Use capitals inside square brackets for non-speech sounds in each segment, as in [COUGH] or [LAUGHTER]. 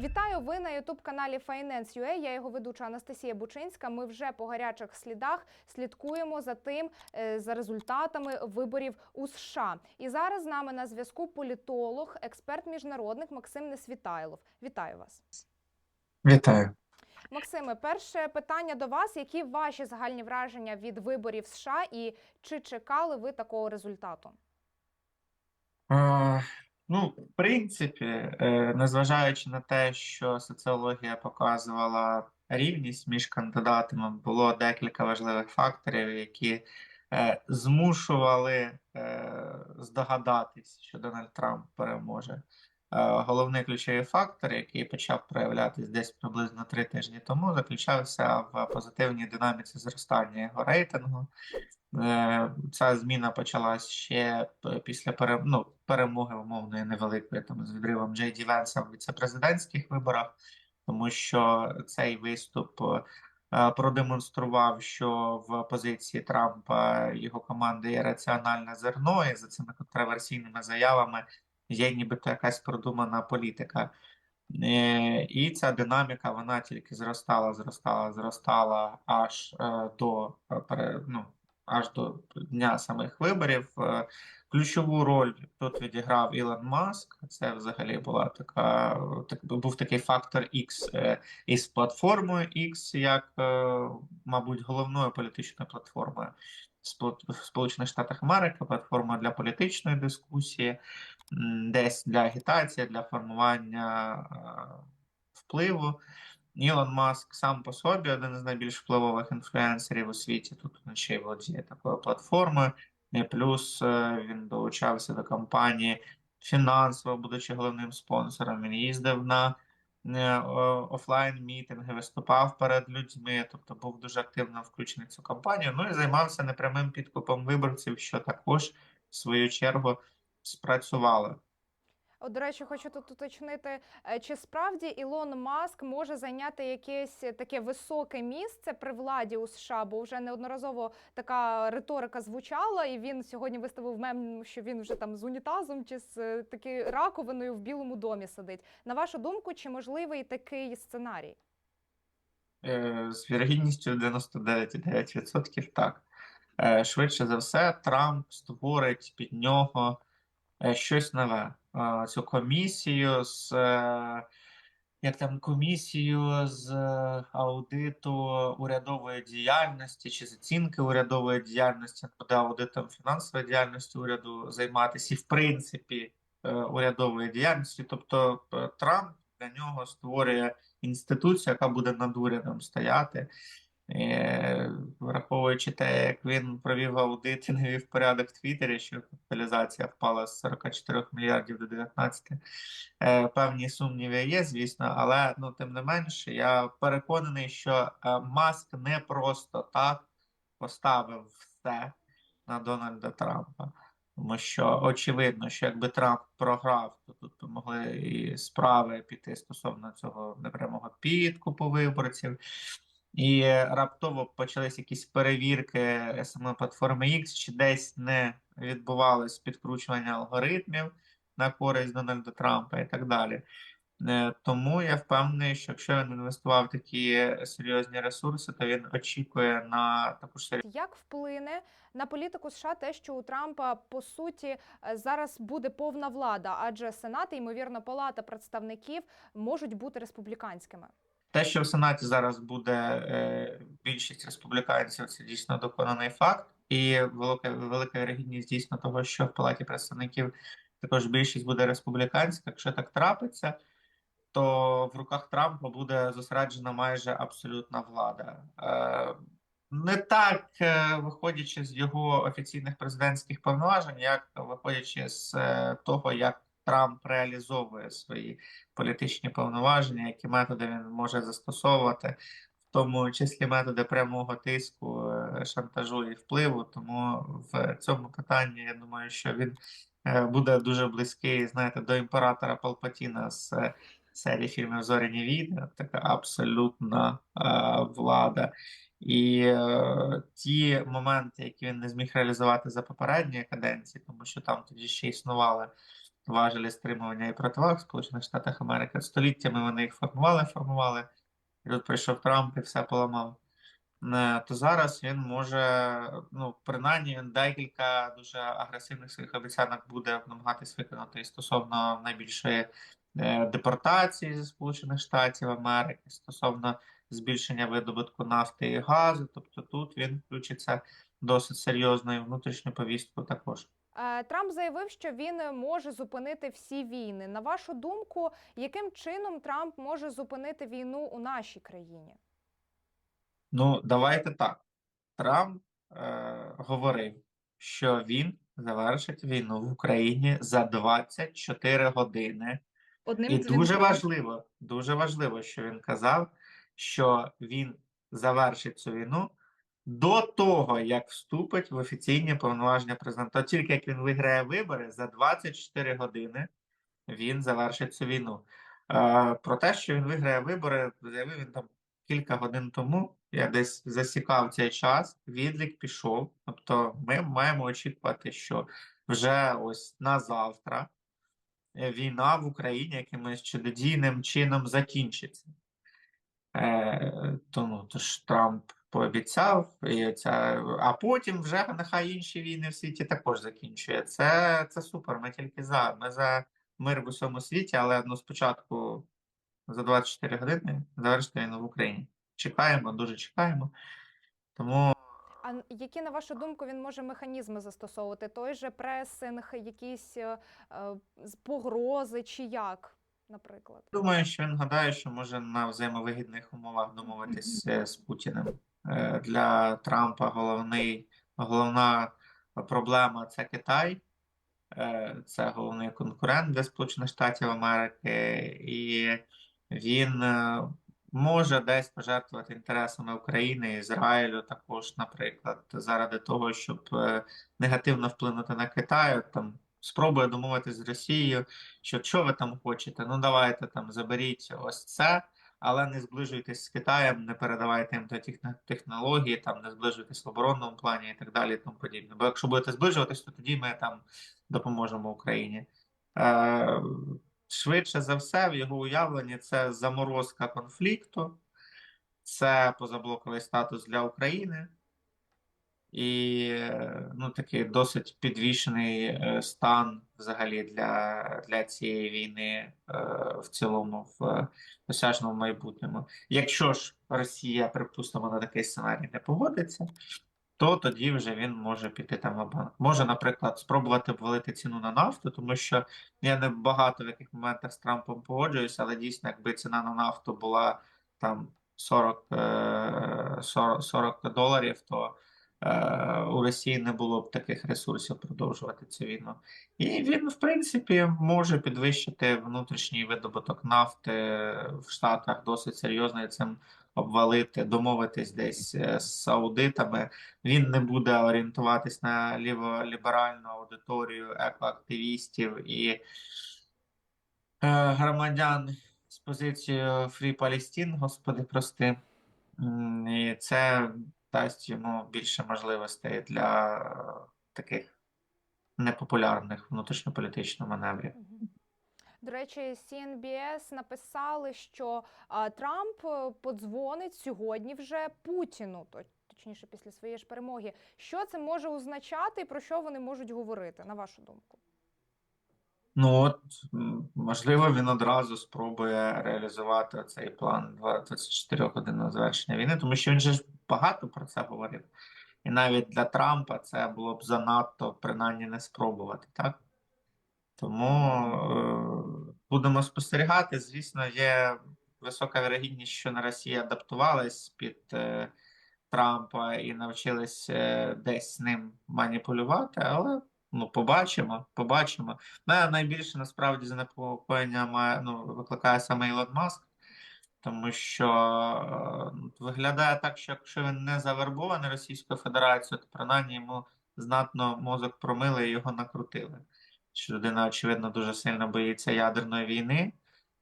Вітаю! Ви на Ютуб каналі Finance.ua. Я його ведуча Анастасія Бучинська. Ми вже по гарячих слідах слідкуємо за тим, е, за результатами виборів у США. І зараз з нами на зв'язку політолог, експерт міжнародник Максим Несвітайлов. Вітаю вас, Вітаю. Максиме. Перше питання до вас: які ваші загальні враження від виборів США, і чи чекали ви такого результату? Ну, в принципі, е, незважаючи на те, що соціологія показувала рівність між кандидатами, було декілька важливих факторів, які е, змушували е, здогадатись, що Дональд Трамп переможе. Головний ключовий фактор, який почав проявлятись десь приблизно три тижні тому, заключався в позитивній динаміці зростання його рейтингу. Е, Ця зміна почалась ще після пере- ну, перемоги умовної невеликої там з відривом Джей Ді Венса в віцепрезидентських виборах, тому що цей виступ е, продемонстрував, що в позиції Трампа його команди є раціональне зерно, і за цими контроверсійними заявами є нібито якась продумана політика. Е, І ця динаміка вона тільки зростала, зростала, зростала аж до ну, аж до дня самих виборів. Е, Ключову роль тут відіграв Ілон Маск. Це взагалі була така, так, був такий фактор X е, із платформою X, як, е, мабуть, головною політичною платформою Сполучених Штатах Америки, платформа для політичної дискусії, десь для агітації, для формування впливу. Ілон Маск сам по собі один із найбільш впливових інфлюенсерів у світі. Тут він ще й володіє такою платформою. І плюс е, він долучався до кампанії фінансово, будучи головним спонсором. Він їздив на е, офлайн мітинги, виступав перед людьми, тобто був дуже активно включений в цю кампанію. Ну і займався непрямим підкупом виборців, що також в свою чергу спрацювало. До речі, хочу тут уточнити, е, чи справді Ілон Маск може зайняти якесь таке високе місце при владі у США, бо вже неодноразово така риторика звучала, і він сьогодні виставив мем, що він вже там з унітазом чи з е, таки раковиною в Білому домі сидить. На вашу думку, чи можливий такий сценарій? Е, З вірогідністю 99,9% так. Швидше за все, Трамп створить під нього щось нове. Цю комісію з е, як там комісію з е, аудиту урядової діяльності чи з оцінки урядової діяльності, буде аудитом фінансової діяльності уряду займатися і в принципі е, урядової діяльності. Тобто Трамп для нього створює інституцію, яка буде над урядом стояти. Е, Враховуючи те, як він провів аудит і навів порядок в Твіттері, що капіталізація впала з 44 мільярдів до 19, е, певні сумніви є, звісно, але ну, тим не менше, я переконаний, що е, Маск не просто так поставив все на Дональда Трампа. Тому що очевидно, що якби Трамп програв, то тут би могли і справи піти стосовно цього непрямого підкупу виборців. І раптово почались якісь перевірки саме платформи X, чи десь не відбувалось підкручування алгоритмів на користь Дональда Трампа і так далі. Е, Тому я впевнений, що якщо він інвестував такі серйозні ресурси, то він очікує на таку ж серйозну Як вплине на політику США те, що у Трампа по суті е, зараз буде повна влада, адже Сенат ймовірно Палата представників можуть бути республіканськими? Те, що в Сенаті зараз буде е, більшість республіканців, це дійсно доконаний факт, і велика велика вірогідність дійсно того, що в Палаті представників також більшість буде республіканська. Якщо так трапиться, то в руках Трампа буде зосереджена майже абсолютна влада. Е, не так е, виходячи з його офіційних президентських повноважень, як виходячи з того, як Трамп реалізовує свої політичні повноваження, які методи він може застосовувати, в тому числі методи прямого тиску, е, шантажу і впливу. Тому в цьому питанні я думаю, що він е, буде дуже близький, знаєте, до імператора Палпатіна з е, серії фільмів Зоряні війни, така абсолютна влада. І е, ті моменти, які він не зміг реалізувати за попередні каденції, тому що там тоді ще існували важелі стримування і противаг в Сполучених Штатах Америки. Століттями вони їх формували, формували. І тут прийшов Трамп і все поламав. Е, То зараз він може, ну, принаймні, він декілька дуже агресивних своїх обіцянок буде намагатись виконати стосовно найбільшої е, депортації зі Сполучених Штатів Америки, стосовно збільшення видобутку нафти і газу. Тобто тут він включиться досить серйозно і внутрішню повістку також. Е, Трамп заявив, що він може зупинити всі війни. На вашу думку, яким чином Трамп може зупинити війну у нашій країні? Ну, давайте так. Трамп е, говорив, що він завершить війну в Україні за 24 години. Одним І дзвінком. дуже важливо, дуже важливо, що він казав, що він завершить цю війну до того, як вступить в офіційні повноваження президента. Тільки як він виграє вибори, за 24 години він завершить цю війну. Про те, що він виграє вибори, заявив він там кілька годин тому. Я десь засікав цей час, відлік пішов. Тобто, ми маємо очікувати, що вже ось на завтра війна в Україні якимось чудодійним чином закінчиться. Е, тому то ж Трамп пообіцяв, і ця, а потім вже нехай інші війни в світі також закінчує. Це, це супер. Ми тільки за. Ми за мир в усьому світі, але ну, спочатку за 24 години завершити війну в Україні. Чекаємо, дуже чекаємо. Тому А які, на вашу думку, він може механізми застосовувати? Той же пресинг, якісь е, е, погрози чи як, наприклад? Думаю, що він гадає, що може на взаємовигідних умовах домовитись е, з Путіним. Е, Для Трампа головний, головна проблема це Китай, Е, це головний конкурент для Сполучених Штатів Америки, і він е, може десь пожертвувати інтересами України, Ізраїлю також, наприклад, заради того, щоб негативно вплинути на Китай. Там спробує домовитись з Росією що що ви там хочете? Ну давайте там заберіть ось це, але не зближуйтесь з Китаєм, не передавайте їм до технології, там не зближуйтесь в оборонному плані і так далі, і тому подібне. Бо якщо будете зближуватись, то тоді ми там допоможемо Україні. Е, швидше за все, в його уявленні це заморозка конфлікту, це позаблоковий статус для України. І ну, такий досить підвішений е, стан взагалі для, для цієї війни е, в цілому в досяжному майбутньому. Якщо ж Росія, припустимо, на такий сценарій не погодиться, то тоді вже він може піти там в банк. Може, наприклад, спробувати обвалити ціну на нафту, тому що я не багато в яких моментах з Трампом погоджуюся, але дійсно, якби ціна на нафту була там 40, е, 40, 40 доларів, то у Росії не було б таких ресурсів продовжувати цю війну. І він, в принципі, може підвищити внутрішній видобуток нафти в Штатах досить серйозно і цим обвалити, домовитись десь е, з аудитами. Він не буде орієнтуватись на ліволіберальну аудиторію екоактивістів і е, громадян з позицією Free Palestine, господи, прости. І це дасть йому більше можливостей для е, таких непопулярних внутрішньополітичних маневрів. До речі, CNBS написали, що Трамп е, подзвонить сьогодні вже Путіну, точніше, після своєї ж перемоги. Що це може означати і про що вони можуть говорити, на вашу думку? Ну от, можливо, він одразу спробує реалізувати цей план 24 годинного завершення війни, тому що він же багато про це говорив. І навіть для Трампа це було б занадто принаймні не спробувати, так? Тому е, будемо спостерігати. Звісно, є висока вірогідність, що на Росії адаптувались під е, Трампа і навчились е, десь ним маніпулювати, але ну, побачимо, побачимо. Найбільше насправді занепокоєння має, ну, викликає саме Ілон Маск, тому що е, виглядає так, що якщо він не завербований Російською Федерацією, то принаймні йому знатно мозок промили і його накрутили. Що людина, очевидно, дуже сильно боїться ядерної війни.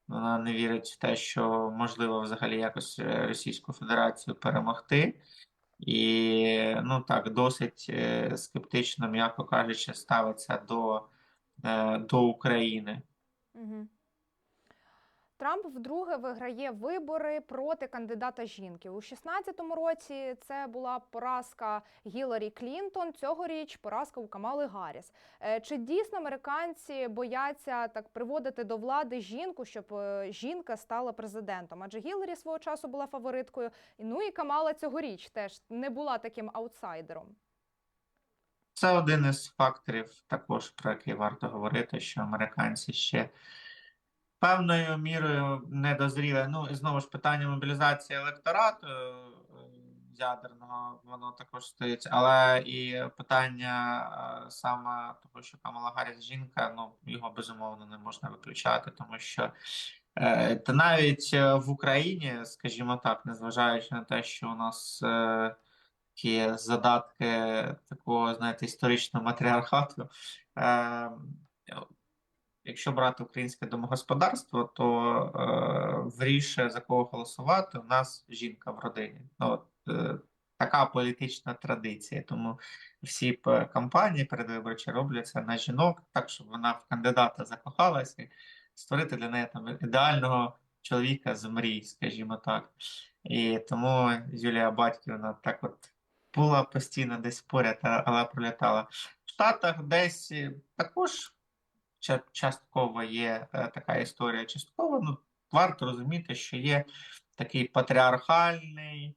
Вона не вірить в те, що можливо взагалі якось е, Російську Федерацію перемогти. І ну так, досить е, скептично, м'яко кажучи, ставиться до до України. Угу. Трамп вдруге виграє вибори проти кандидата жінки. У 16-му році це була поразка Гіларі Клінтон. Цьогоріч поразка у Камали Гарріс. Е, Чи дійсно американці бояться так приводити до влади жінку, щоб е, жінка стала президентом? Адже Гіларі свого часу була фавориткою. Ну і Камала цьогоріч теж не була таким аутсайдером. Це один із факторів, також про який варто говорити, що американці ще певною мірою не дозріли. Ну і знову ж питання мобілізації електорату е, ядерного, воно також стоїть, але і питання е, саме того, що Камала Гарріс жінка, ну його безумовно не можна виключати, тому що е, та навіть в Україні, скажімо так, незважаючи на те, що у нас. е, Такі задатки такого, знаєте, історичного матріархату. Е, якщо брати українське домогосподарство, то е, вирішує за кого голосувати, у нас жінка в родині. Ну, от, е, така політична традиція. Тому всі кампанії передвиборчі робляться на жінок, так щоб вона в кандидата закохалася і створити для неї там ідеального чоловіка з мрій, скажімо так. І тому Юлія Батьківна так от була постійно десь поряд, але пролітала. В Штатах десь е, також частково є е, така історія. Частково ну, варто розуміти, що є такий патріархальний,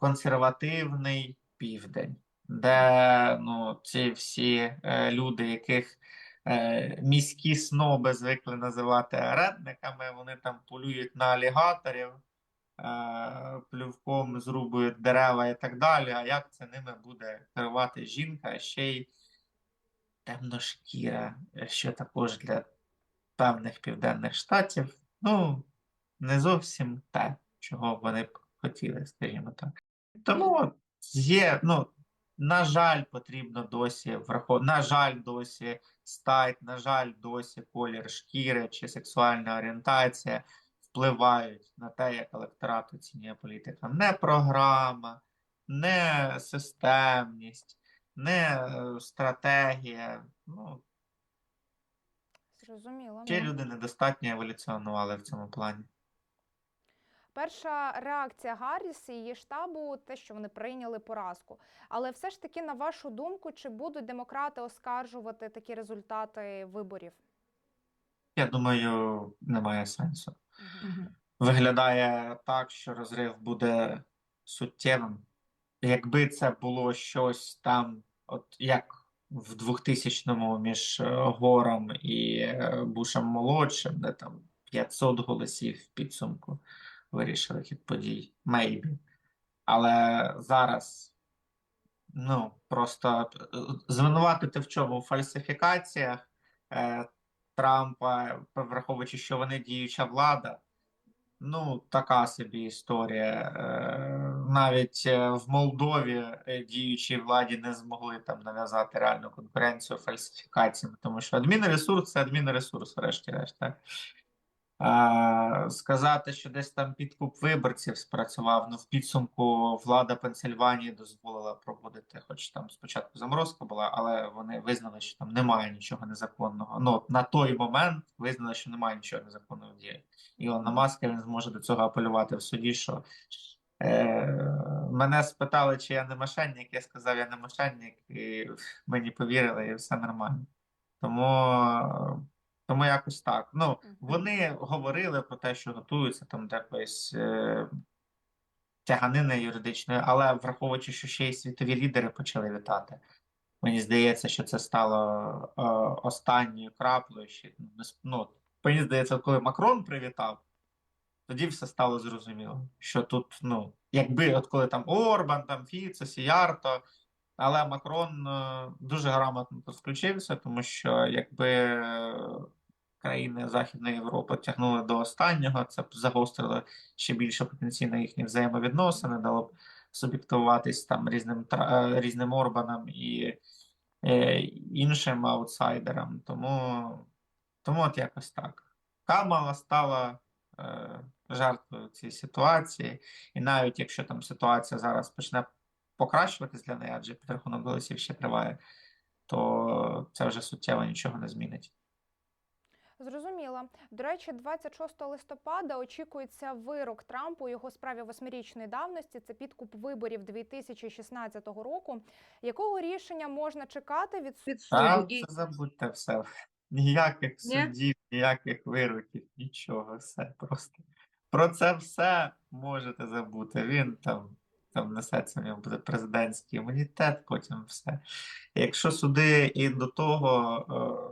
консервативний південь, де ну, ці всі е, люди, яких е, міські сноби звикли називати редниками, вони там полюють на алігаторів плювком зрубують дерева і так далі. А як це ними буде керувати жінка, ще й темношкіра, що також для певних південних штатів, ну, не зовсім те, чого вони б хотіли, скажімо так. Тому є, ну, на жаль, потрібно досі враховувати, на жаль, досі стать, на жаль, досі колір шкіри чи сексуальна орієнтація впливають на те, як електорат оцінює політика. Не програма, не системність, не е, стратегія. Ну, Зрозуміло. ще ну. люди недостатньо еволюціонували в цьому плані. Перша реакція Гарріс і її штабу те, що вони прийняли поразку. Але все ж таки, на вашу думку, чи будуть демократи оскаржувати такі результати виборів? Я думаю, немає сенсу. Виглядає так, що розрив буде суттєвим. Якби це було щось там, от як в 2000-му між е, Гором і е, Бушем молодшим, де там 500 голосів в підсумку вирішили хід подій, maybe. Але зараз, ну, просто е, звинуватити в чому? У фальсифікаціях е, Трампа, враховуючи, що вони діюча влада. Ну, така собі історія. Навіть е, в Молдові е, діючій владі не змогли там нав'язати реальну конкуренцію фальсифікаціями, тому що адмінресурс це адмінресурс, врешті-решт. Так? Сказати, що десь там підкуп виборців спрацював, ну в підсумку влада Пенсильванії дозволила проводити, хоч там спочатку заморозка була, але вони визнали, що там немає нічого незаконного. Ну, на той момент визнали, що немає нічого незаконного в дії. Ілона Маска він зможе до цього апелювати в суді, що мене спитали, чи я не мошенник, я сказав, я не мошенник, і мені повірили, і все нормально. Тому, тому якось так. Ну, вони говорили про те, що готуються там до якоїсь е, тяганини юридичної, але враховуючи, що ще й світові лідери почали вітати. Мені здається, що це стало е, останньою краплею. Ще, ну, ну, мені здається, коли Макрон привітав, тоді все стало зрозуміло. Що тут, ну, якби от коли там Орбан, там Фіцо, Сіярто, але Макрон е, дуже грамотно тут включився, тому що якби е, країни Західної Європи тягнули до останнього, це б загострило ще більше потенційно їхні взаємовідносини, дало б суб'єктуватись там різним е, різним Орбанам і іншим аутсайдерам. Тому, тому от якось так. Камала стала жертвою цієї ситуації, і навіть якщо там ситуація зараз почне покращуватись для неї, адже підрахунок голосів ще триває, то це вже суттєво нічого не змінить. Зрозуміло. До речі, 26 листопада очікується вирок Трампу у його справі восьмирічної давності. Це підкуп виборів 2016 року. Якого рішення можна чекати від від Та. І це забудьте все. Ніяких Ні? судів, ніяких вироків, нічого, все просто. Про це все можете забути. Він там, там несеться, в нього буде президентський імунітет, потім все. Якщо суди і до того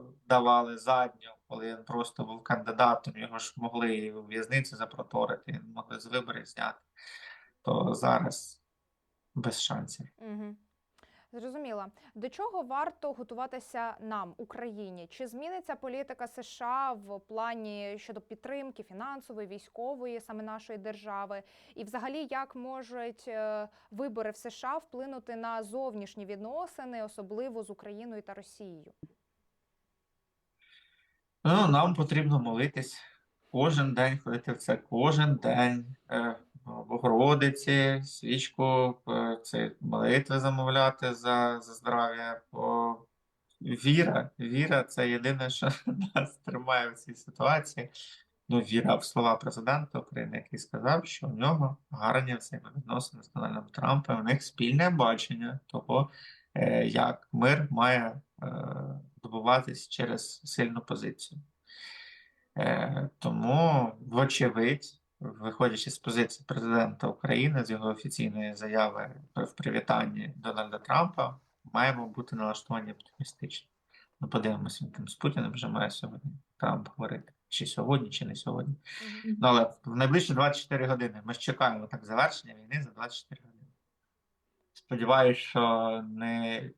е, давали задню, коли він просто був кандидатом, його ж могли і у в'язницю запроторити, могли з виборів зняти, то зараз без шансів. Угу. Зрозуміло. До чого варто готуватися нам, Україні? Чи зміниться політика США в плані щодо підтримки фінансової, військової саме нашої держави? І, взагалі, як можуть е, вибори в США вплинути на зовнішні відносини, особливо з Україною та Росією? Ну, нам потрібно молитись кожен день, ходити в це кожен день. Богородиці, свічку, е, це молитви замовляти за, за здрав'я. Віра, віра це єдине, що [LAUGHS] нас тримає в цій ситуації. Ну, віра в слова президента України, який сказав, що у нього гарні взаємовідносини з Дональдом Трампом, у них спільне бачення того, е, як мир має е, добуватись через сильну позицію. Тому, вочевидь, виходячи з позиції президента України, з його офіційної заяви в привітанні Дональда Трампа, маємо бути налаштовані оптимістично. Ну, подивимося, він там з Путіним вже має сьогодні Трамп говорити. Чи сьогодні, чи не сьогодні. Мгм. Ну, але в найближчі 24 години ми ж чекаємо так завершення війни за 24 години. Сподіваюсь, що не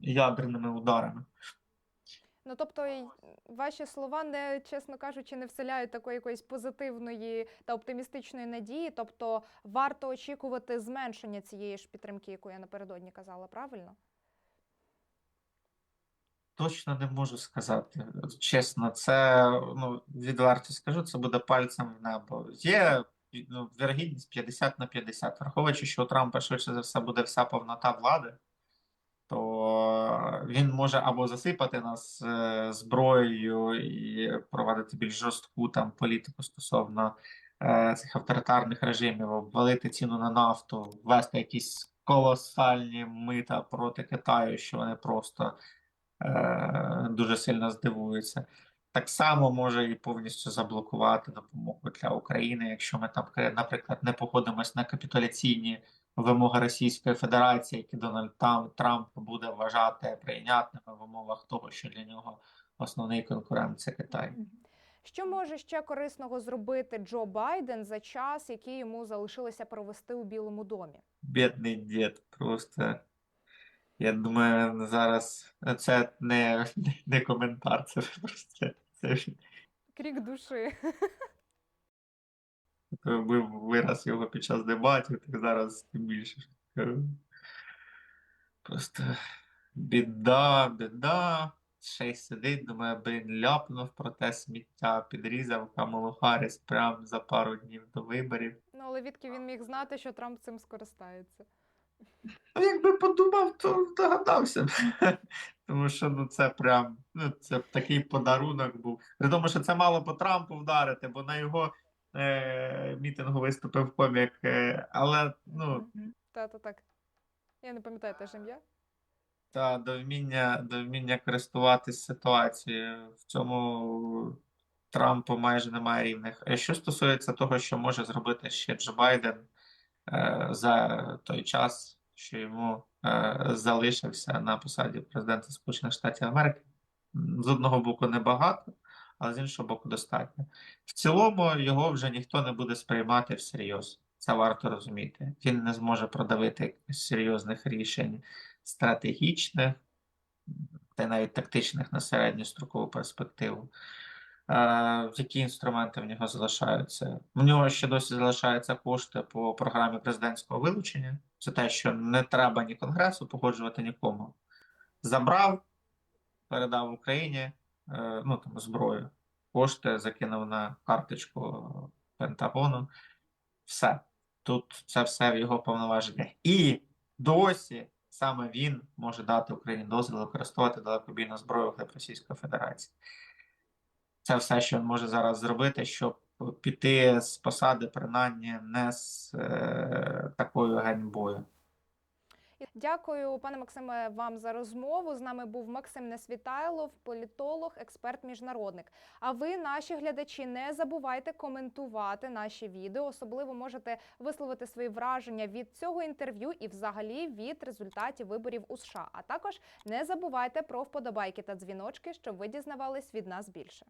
ядерними ударами. Ну тобто, й- ваші слова не, чесно кажучи, не вселяють такої якоїсь позитивної та оптимістичної надії. Тобто, варто очікувати зменшення цієї ж підтримки, яку я напередодні казала, правильно? Точно не можу сказати. Чесно, це ну, відверто скажу, це буде пальцем в небо. Є ну, вірогідність 50 на 50. Враховуючи, що у Трампа швидше за все буде вся повнота влади, то він може або засипати нас е, зброєю і проводити більш жорстку там політику стосовно е, цих авторитарних режимів, обвалити ціну на нафту, ввести якісь колосальні мита проти Китаю, що вони просто е, дуже сильно здивуються. Так само може і повністю заблокувати допомогу для України, якщо ми там, наприклад, не погодимось на капітуляційні вимоги Російської Федерації, які Дональд Трамп буде вважати прийнятними в умовах того, що для нього основний конкурент це Китай. Що може ще корисного зробити Джо Байден за час, який йому залишилося провести у Білому домі? Бідний дід, просто я думаю, зараз це не, [LAUGHS] не коментар, це просто це Крік душі. [LAUGHS] був вираз його під час дебатів, так зараз тим більше. Просто біда, біда. Ще й сидить, думає, блін, ляпнув про те сміття, підрізав Камалу Харріс прямо за пару днів до виборів. Ну але відки він міг знати, що Трамп цим скористається? Ну, якби подумав, то догадався. [LAUGHS] Тому що ну, це прям ну, це такий подарунок був. При тому, що це мало по Трампу вдарити, бо на його е- мітингу виступив комік. Е- але ну, Та, та так. Я не пам'ятаю теж ім'я. та до вміння, до вміння користуватись ситуацією. В цьому Трампу майже немає рівних. А що стосується того, що може зробити ще Джо Байден е, за той час, що йому е, залишився на посаді президента Сполучених Штатів Америки, з одного боку небагато, але з іншого боку достатньо. В цілому його вже ніхто не буде сприймати всерйоз. Це варто розуміти. Він не зможе продавити серйозних рішень стратегічних та навіть тактичних на середньострокову перспективу. Е, Які інструменти в нього залишаються? В нього ще досі залишаються кошти по програмі президентського вилучення. Це те, що не треба ні Конгресу погоджувати нікому. Забрав, передав Україні ну, там, зброю, кошти закинув на карточку Пентагону. Все. Тут це все в його повноваження. І досі саме він може дати Україні дозвіл використовувати далекобійну зброю для Російської Федерації. Це все, що він може зараз зробити, щоб піти з посади, принаймні не з е, такою ганьбою. Дякую, пане Максиме, вам за розмову. З нами був Максим Несвітайлов, політолог, експерт, міжнародник. А ви, наші глядачі, не забувайте коментувати наші відео. Особливо можете висловити свої враження від цього інтерв'ю і, взагалі, від результатів виборів у США. А також не забувайте про вподобайки та дзвіночки, щоб ви дізнавались від нас більше.